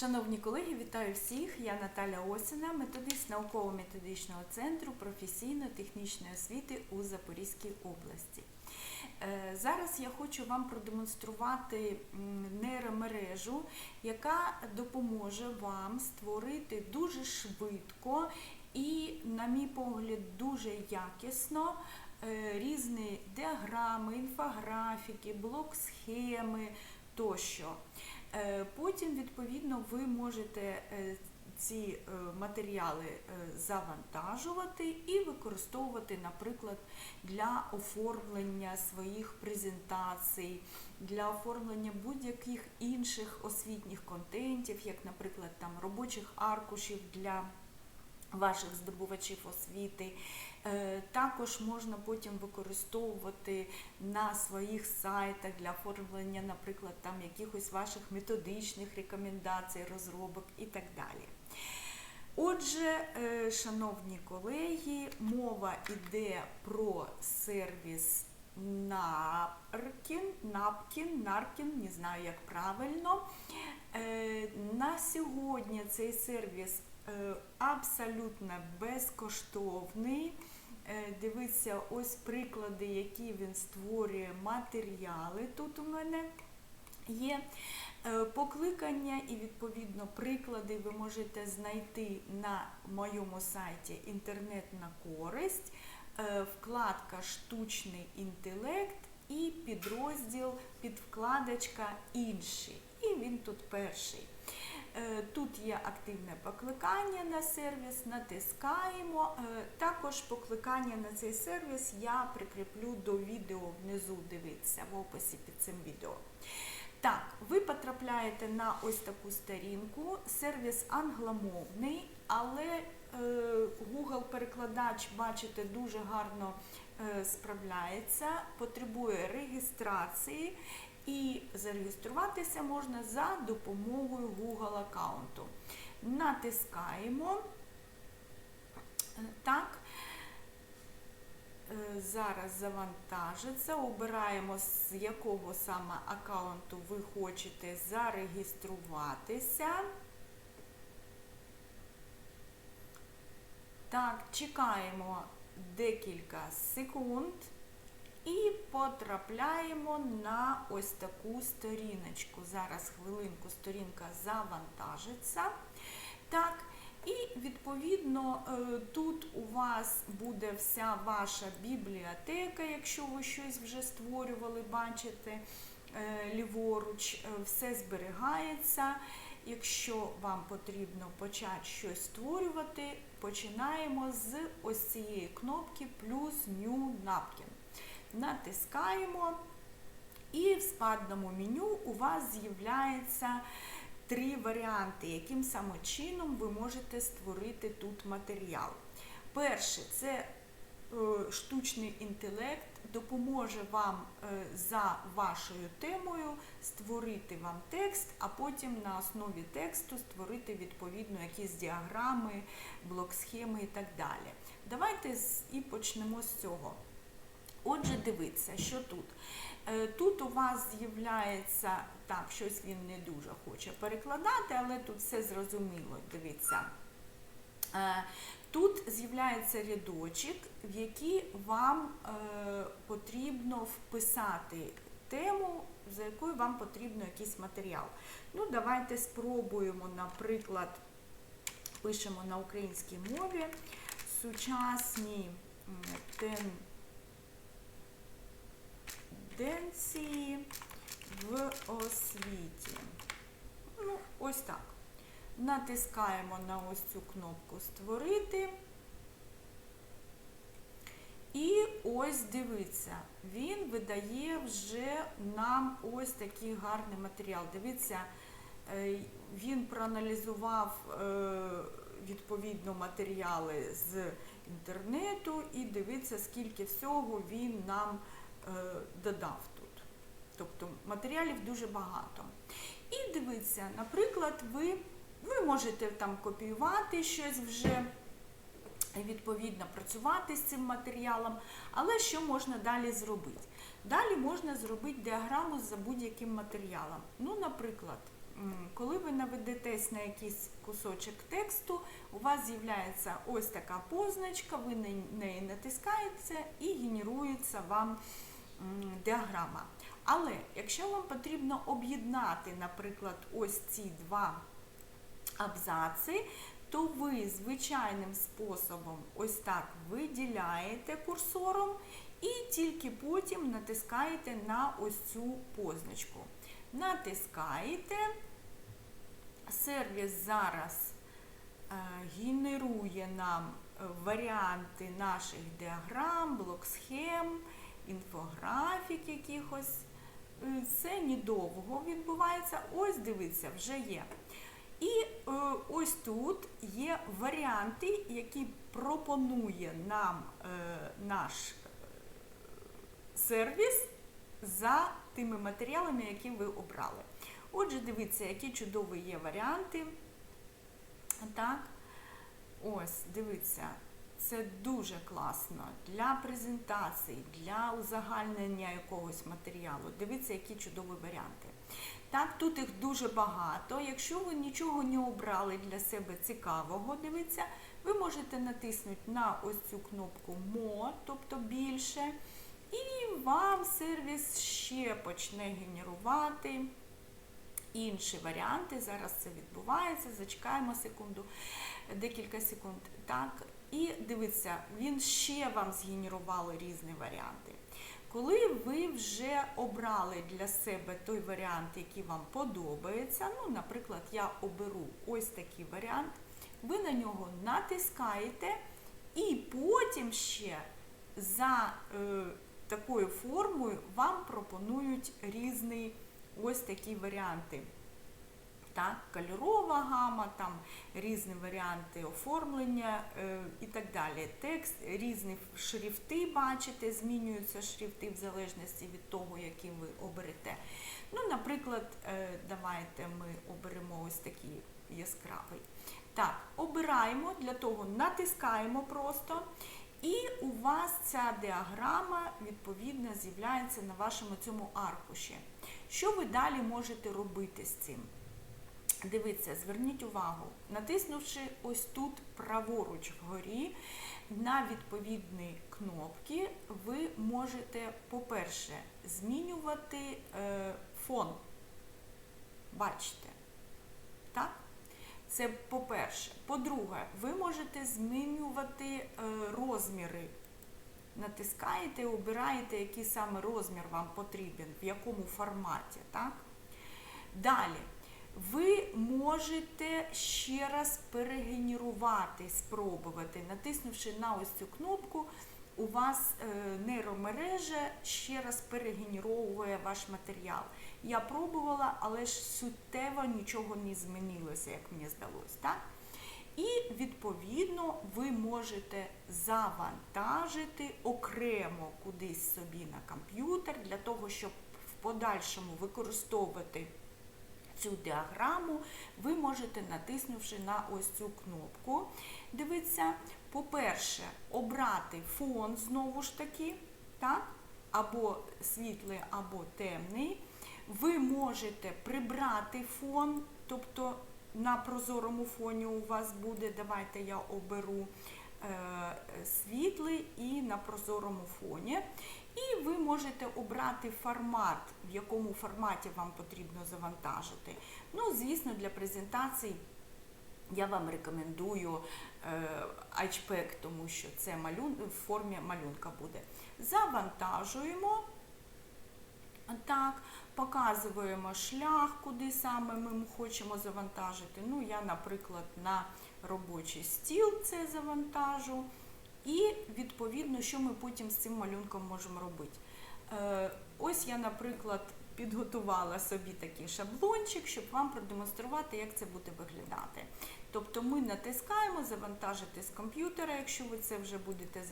Шановні колеги, вітаю всіх! Я Наталя Осіна, методист науково-методичного центру професійно-технічної освіти у Запорізькій області. Е, Зараз я хочу вам продемонструвати нейромережу, яка допоможе вам створити дуже швидко і, на мій погляд, дуже якісно е, різні діаграми, інфографіки, блок-схеми тощо. Е, Потім, відповідно, ви можете е, ці е, матеріали завантажувати і використовувати, наприклад, для оформлення своїх презентацій, для оформлення будь-яких інших освітніх контентів, як, наприклад, там робочих аркушів для ваших здобувачів освіти. Е, Також можна потім використовувати на своїх сайтах для оформлення, наприклад, там якихось ваших методичних рекомендацій, розробок і так далі. Отже, е, шановні колеги, мова йде про сервіс Наркін, Напкін, Наркін, не знаю як правильно. Е, На сьогодні цей сервіс абсолютно безкоштовний. Е, Дивіться, ось приклади, які він створює матеріали. Тут у мене є Е, покликання і відповідно приклади ви можете знайти на моєму сайті Інтернет на користь, Е, вкладка Штучний інтелект і підрозділ підвкладочка Інші. І він тут перший. Е, Тут є активне покликання на сервіс, натискаємо. Е, Також покликання на цей сервіс я прикріплю до відео внизу, дивіться в описі під цим відео. Так, ви потрапляєте на ось таку сторінку. Сервіс англомовний, але е, Google-перекладач, бачите, дуже гарно справляється, потребує реєстрації, і зареєструватися можна за допомогою Google аккаунту. Натискаємо. Так. Е, Зараз завантажиться. Обираємо, з якого саме аккаунту ви хочете зареєструватися. Так, чекаємо декілька секунд і потрапляємо на ось таку сторіночку. Зараз хвилинку сторінка завантажиться. Так, і відповідно е, тут у вас буде вся ваша бібліотека, якщо ви щось вже створювали, бачите е, ліворуч, е, все зберігається. Якщо вам потрібно почати щось створювати, починаємо з ось цієї кнопки плюс New Napkin. Натискаємо, і в спадному меню у вас з'являється три варіанти, яким саме чином ви можете створити тут матеріал. Перше, це е, штучний інтелект допоможе вам е, за вашою темою створити вам текст, а потім на основі тексту створити відповідно якісь діаграми, блок-схеми і так далі. Давайте і почнемо з цього. Отже, дивіться, що тут. Е, Тут у вас з'являється, так, щось він не дуже хоче перекладати, але тут все зрозуміло. Дивіться. Е, Тут з'являється рядочок, в який вам е, потрібно вписати тему, за якою вам потрібно якийсь матеріал. Ну, давайте спробуємо, наприклад, пишемо на українській мові сучасні м, тенденції в освіті. Ну, ось так. Натискаємо на ось цю кнопку Створити. І ось дивіться, він видає вже нам ось такий гарний матеріал. Дивіться, е, він проаналізував е, відповідно матеріали з інтернету і дивіться, скільки всього він нам додав тут. Тобто матеріалів дуже багато. І дивіться, наприклад, ви, ви можете там копіювати щось вже, відповідно, працювати з цим матеріалом, але що можна далі зробити? Далі можна зробити діаграму за будь-яким матеріалом. Ну, наприклад, коли ви наведетесь на якийсь кусочок тексту, у вас з'являється ось така позначка, ви на неї натискаєте і генерується вам діаграма. Але якщо вам потрібно об'єднати, наприклад, ось ці два абзаци, то ви звичайним способом ось так виділяєте курсором і тільки потім натискаєте на ось цю позначку. Натискаєте, сервіс зараз е, генерує нам е, варіанти наших діаграм, блок-схем, інфографік якихось. Це недовго відбувається. Ось дивіться, вже є. І е, ось тут є варіанти, які пропонує нам е, наш е, сервіс за тими матеріалами, які ви обрали. Отже, дивіться, які чудові є варіанти. Так, ось, дивіться, це дуже класно для презентації, для узагальнення якогось матеріалу. Дивіться, які чудові варіанти. Так, тут їх дуже багато. Якщо ви нічого не обрали для себе цікавого, дивіться, ви можете натиснути на ось цю кнопку More, тобто більше, і вам сервіс ще почне генерувати інші варіанти. Зараз це відбувається. Зачекаємо секунду, декілька секунд. Так, і дивіться, він ще вам згенерував різні варіанти. Коли ви вже обрали для себе той варіант, який вам подобається, ну, наприклад, я оберу ось такий варіант, ви на нього натискаєте, і потім ще за е, такою формою вам пропонують різні ось такі варіанти. Так, кольорова гама, там різні варіанти оформлення е, і так далі. Текст, різні шрифти, бачите, змінюються шрифти в залежності від того, який ви оберете. Ну, наприклад, е, давайте ми оберемо ось такий яскравий. Так, обираємо, для того натискаємо просто. І у вас ця діаграма, відповідно, з'являється на вашому цьому аркуші. Що ви далі можете робити з цим? Дивіться, зверніть увагу, натиснувши ось тут праворуч вгорі на відповідні кнопки, ви можете, по-перше, змінювати е, фон. Бачите? Так? Це по-перше. По-друге, ви можете змінювати е, розміри. Натискаєте, обираєте, який саме розмір вам потрібен, в якому форматі. Так? Далі. Ви можете ще раз перегенерувати, спробувати, натиснувши на ось цю кнопку, у вас е, нейромережа ще раз перегенеровує ваш матеріал. Я пробувала, але ж суттєво нічого не змінилося, як мені здалося. Так? І відповідно ви можете завантажити окремо кудись собі на комп'ютер для того, щоб в подальшому використовувати цю діаграму, ви можете, натиснувши на ось цю кнопку, дивіться, по-перше, обрати фон знову ж таки, так? або світлий, або темний. Ви можете прибрати фон, тобто на прозорому фоні у вас буде, давайте я оберу світлий і на прозорому фоні. І ви можете обрати формат, в якому форматі вам потрібно завантажити. Ну, звісно, для презентацій я вам рекомендую е, тому що це малюн, в формі малюнка буде. Завантажуємо. Так, показуємо шлях, куди саме ми хочемо завантажити. Ну, я, наприклад, на робочий стіл це завантажу. І, відповідно, що ми потім з цим малюнком можемо робити. Е, ось я, наприклад, підготувала собі такий шаблончик, щоб вам продемонструвати, як це буде виглядати. Тобто ми натискаємо завантажити з комп'ютера, якщо ви це вже будете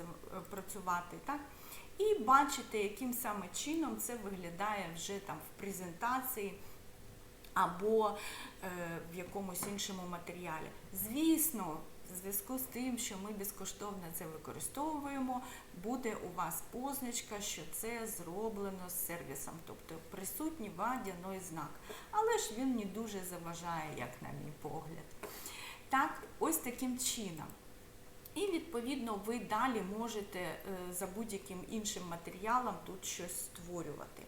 працювати. так? І бачите, яким саме чином це виглядає вже там в презентації або е, в якомусь іншому матеріалі. Звісно, в зв'язку з тим, що ми безкоштовно це використовуємо, буде у вас позначка, що це зроблено з сервісом, тобто присутній водяний знак. Але ж він не дуже заважає, як на мій погляд. Так, ось таким чином. І відповідно ви далі можете е, за будь-яким іншим матеріалом тут щось створювати.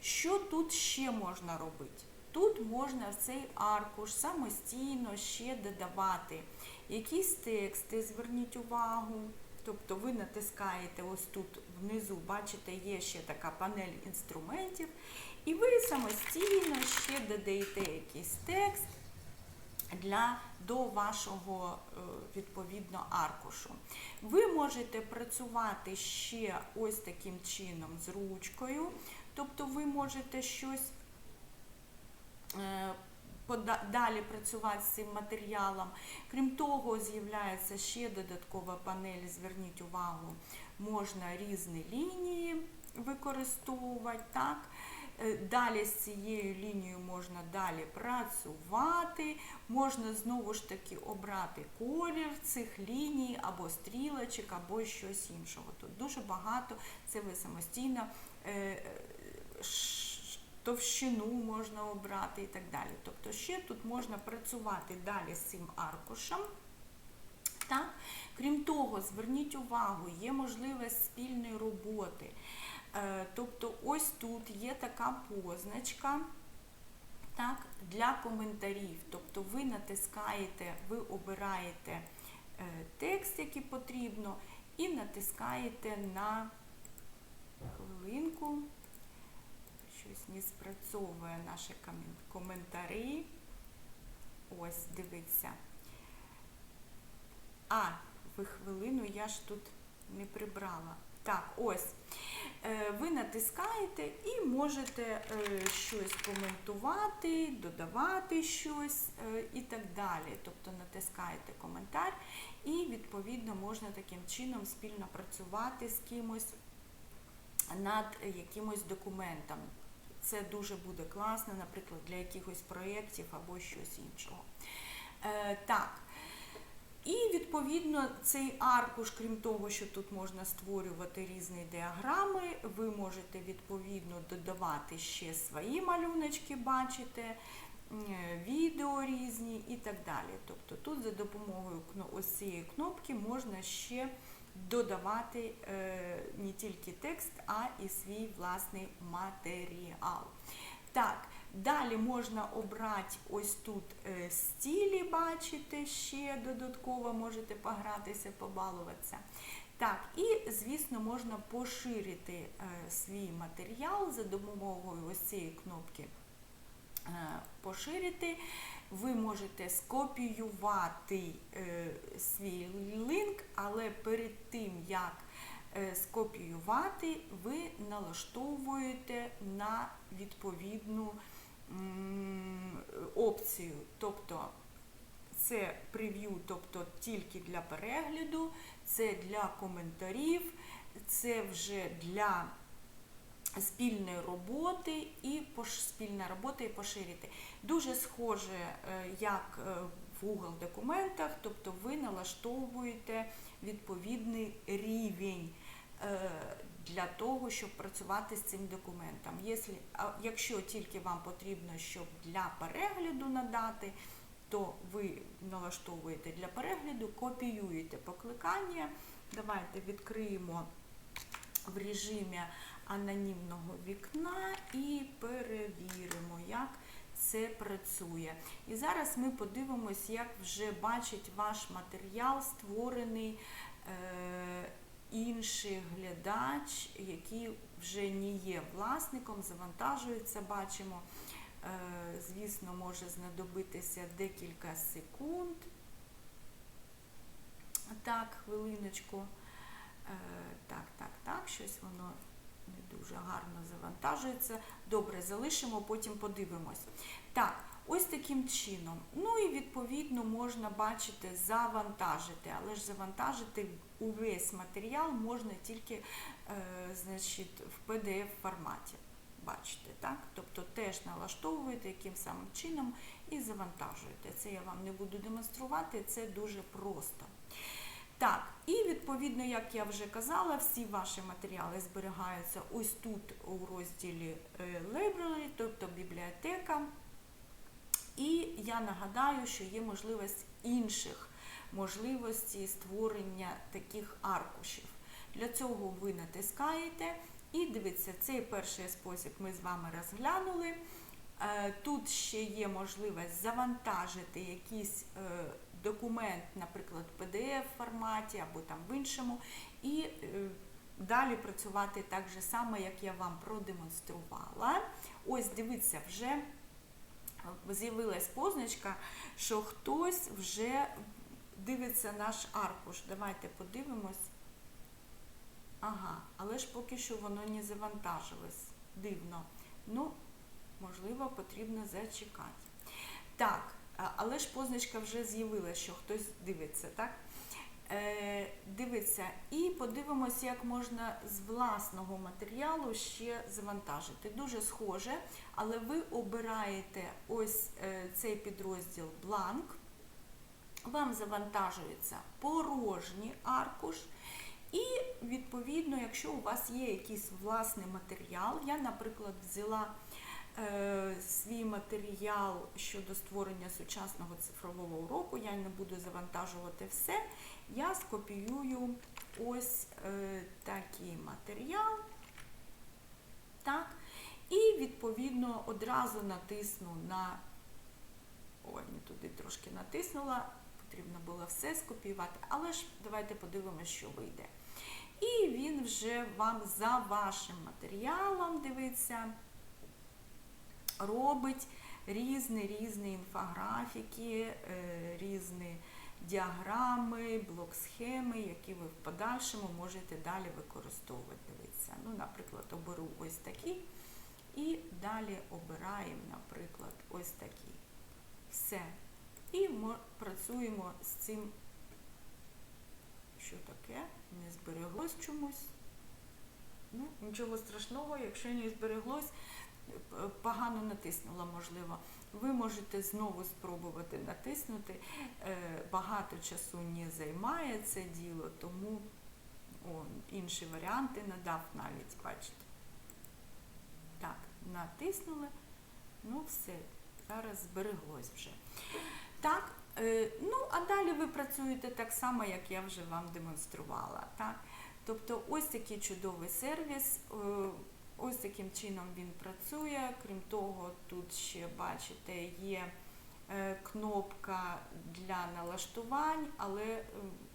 Що тут ще можна робити? Тут можна цей аркуш самостійно ще додавати якісь тексти, зверніть увагу. Тобто ви натискаєте ось тут внизу, бачите, є ще така панель інструментів, і ви самостійно ще додаєте якийсь текст для до вашого е, відповідно аркушу. Ви можете працювати ще ось таким чином з ручкою, тобто ви можете щось далі працювати з цим матеріалом. Крім того, з'являється ще додаткова панель. Зверніть увагу, можна різні лінії використовувати. так? Е, Далі з цією лінією можна далі працювати, можна знову ж таки обрати колір цих ліній, або стрілочок, або щось іншого. Тут дуже багато, це ви самостійно е, е, товщину можна обрати і так далі. Тобто ще тут можна працювати далі з цим аркушем. Так? Крім того, зверніть увагу, є можливість спільної роботи. Е, Тобто ось тут є така позначка так, для коментарів. Тобто ви натискаєте, ви обираєте е, текст, який потрібно, і натискаєте на хвилинку. Щось не спрацьовує наші коментарі. Ось, дивіться. А, ви хвилину, я ж тут не прибрала. Так, ось. Е, Ви натискаєте і можете е, щось коментувати, додавати щось е, і так далі. Тобто натискаєте коментар і відповідно можна таким чином спільно працювати з кимось над якимось документом. Це дуже буде класно, наприклад, для якихось проєктів або щось іншого. Е, так. І відповідно цей аркуш, крім того, що тут можна створювати різні діаграми, ви можете відповідно додавати ще свої малюночки, бачите, відео різні і так далі. Тобто тут за допомогою ось цієї кнопки можна ще додавати е, не тільки текст, а і свій власний матеріал. Так, далі можна обрати ось тут е, стілі, бачите, ще додатково можете погратися, побалуватися. Так, і, звісно, можна поширити е, свій матеріал за допомогою ось цієї кнопки поширити. Ви можете скопіювати е, свій линк, але перед тим, як е, скопіювати, ви налаштовуєте на відповідну опцію. Тобто це прев'ю, тобто тільки для перегляду, це для коментарів, це вже для спільної роботи і спільна робота і поширити. Дуже схоже, е, як е, в Google документах, тобто ви налаштовуєте відповідний рівень е, для того, щоб працювати з цим документом. Якщо тільки вам потрібно, щоб для перегляду надати, то ви налаштовуєте для перегляду, копіюєте покликання. Давайте відкриємо в режимі анонімного вікна і перевіримо, як це працює. І зараз ми подивимось, як вже бачить ваш матеріал, створений е, інший глядач, який вже не є власником, завантажується, бачимо. Е, звісно, може знадобитися декілька секунд. Так, хвилиночку. Е, Так, так, так, щось воно не дуже гарно завантажується. Добре, залишимо, потім подивимось. Так, ось таким чином. Ну і відповідно можна бачити, завантажити, але ж завантажити увесь матеріал можна тільки е, значить, в PDF форматі. бачите, так? Тобто теж налаштовуєте яким самим чином і завантажуєте. Це я вам не буду демонструвати, це дуже просто. Так, і відповідно, як я вже казала, всі ваші матеріали зберігаються ось тут у розділі е, Library, тобто бібліотека. І я нагадаю, що є можливість інших можливостей створення таких аркушів. Для цього ви натискаєте і дивіться, цей перший спосіб ми з вами розглянули. Е, Тут ще є можливість завантажити якийсь е, документ, наприклад, в PDF форматі або там в іншому, і е, далі працювати так же само, як я вам продемонструвала. Ось дивіться, вже з'явилась позначка, що хтось вже дивиться наш аркуш. Давайте подивимось. Ага, але ж поки що воно не завантажилось. Дивно. Ну, можливо, потрібно зачекати. Так, але ж позначка вже з'явилася, що хтось дивиться, так? Е, дивиться, і подивимось, як можна з власного матеріалу ще завантажити. Дуже схоже, але ви обираєте ось е, цей підрозділ бланк, вам завантажується порожній аркуш. І відповідно, якщо у вас є якийсь власний матеріал, я, наприклад, взяла свій матеріал щодо створення сучасного цифрового уроку, я не буду завантажувати все, я скопіюю ось е, такий матеріал. Так, і відповідно одразу натисну на. Ой, не туди трошки натиснула, потрібно було все скопіювати, але ж давайте подивимося, що вийде. І він вже вам за вашим матеріалом, дивиться, робить різні різні інфографіки, е, різні діаграми, блок-схеми, які ви в подальшому можете далі використовувати. Дивіться. Ну, наприклад, оберу ось такі. І далі обираємо, наприклад, ось такі. Все. І ми працюємо з цим, що таке, не збереглось чомусь. Ну, нічого страшного, якщо не збереглось, погано натиснула, можливо. Ви можете знову спробувати натиснути. Е, Багато часу не займає це діло, тому о, інші варіанти надав навіть, бачите. Так, натиснули. Ну, все, зараз збереглось вже. Так, е, ну а далі ви працюєте так само, як я вже вам демонструвала. Так? Тобто ось такий чудовий сервіс, е, ось таким чином він працює. Крім того, тут ще, бачите, є е, кнопка для налаштувань, але е,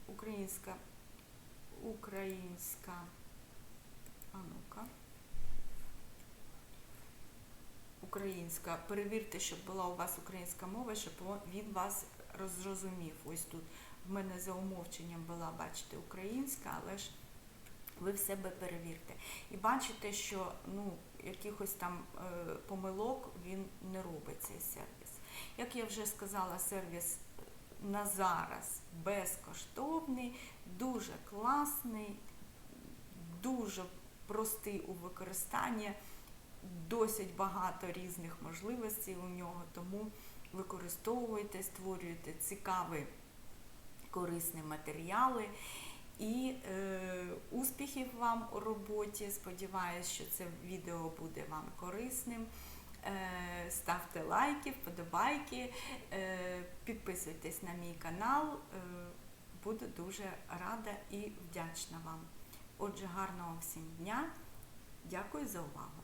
українська, українська, а ну-ка. Українська. Перевірте, щоб була у вас українська мова, щоб він вас розрозумів. Ось тут в мене за умовченням була, бачите, українська, але ж ви в себе перевірте. І бачите, що ну, якихось там е, помилок він не робить цей сервіс. Як я вже сказала, сервіс на зараз безкоштовний, дуже класний, дуже простий у використанні, досить багато різних можливостей у нього, тому використовуйте, створюйте цікаві корисні матеріали. І е, успіхів вам у роботі. Сподіваюсь, що це відео буде вам корисним. Е, ставте лайки, вподобайки, е, підписуйтесь на мій канал. Е, буду дуже рада і вдячна вам. Отже, гарного всім дня. Дякую за увагу.